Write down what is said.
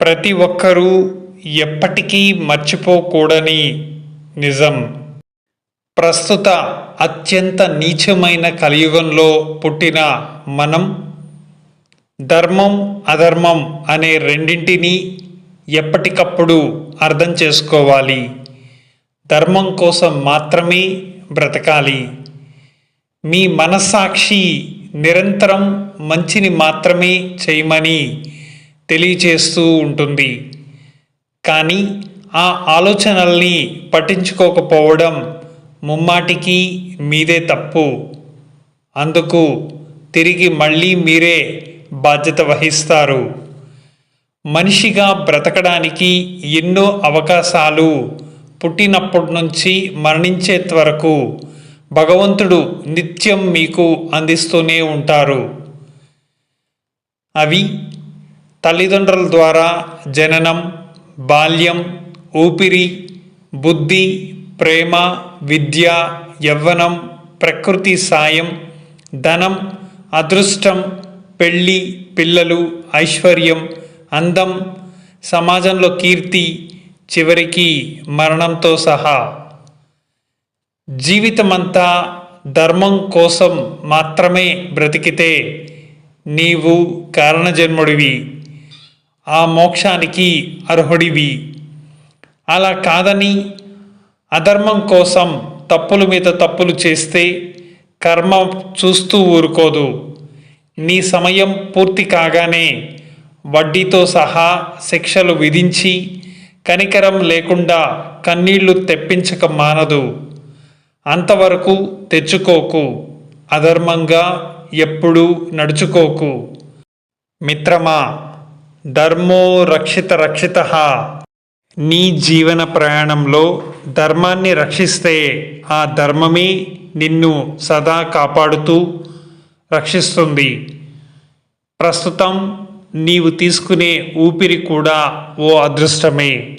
ప్రతి ఒక్కరూ ఎప్పటికీ మర్చిపోకూడని నిజం. ప్రస్తుత అత్యంత నీచమైన కలియుగంలో పుట్టిన మనం ధర్మం అధర్మం అనే రెండింటినీ ఎప్పటికప్పుడు అర్థం చేసుకోవాలి. ధర్మం కోసం మాత్రమే బ్రతకాలి. మీ మనస్సాక్షి నిరంతరం మంచిని మాత్రమే చేయమని తెలియచేస్తూ ఉంటుంది. కానీ ఆ ఆలోచనల్ని పట్టించుకోకపోవడం ముమ్మాటికి మీదే తప్పు. అందుకు తిరిగి మళ్ళీ మీరే బాధ్యత వహిస్తారు. మనిషిగా బ్రతకడానికి ఎన్నో అవకాశాలు పుట్టినప్పటి నుంచి మరణించేంత వరకు భగవంతుడు నిత్యం మీకు అందిస్తూనే ఉంటారు. అవి తల్లిదండ్రుల ద్వారా జననం బాల్యం ఊపిరి బుద్ధి ప్రేమ విద్య యవ్వనం ప్రకృతి సాయం ధనం అదృష్టం పెళ్ళి పిల్లలు ఐశ్వర్యం అందం సమాజంలో కీర్తి చివరికి మరణంతో సహా. జీవితమంతా ధర్మం కోసం మాత్రమే బ్రతికితే నీవు కారణజన్ముడివి. ఆ మోక్షానికి అర్హుడివి. అలా కాదని అధర్మం కోసం తప్పుల మీద తప్పులు చేస్తే కర్మ చూస్తూ ఊరుకోదు. నీ సమయం పూర్తి కాగానే వడ్డీతో సహా శిక్షలు విధించి కనికరం లేకుండా కన్నీళ్ళు తెప్పించక మానదు. అంతవరకు తెచ్చుకోకు. అధర్మంగా ఎప్పుడూ నడుచుకోకు. మిత్రమా ధర్మో రక్షిత రక్షిత. నీ జీవన ప్రయాణంలో ధర్మాన్ని రక్షిస్తే ఆ ధర్మమే నిన్ను సదా కాపాడుతూ రక్షిస్తుంది. ప్రస్తుతం నీవు తీసుకునే ఊపిరి కూడా ఓ అదృష్టమే.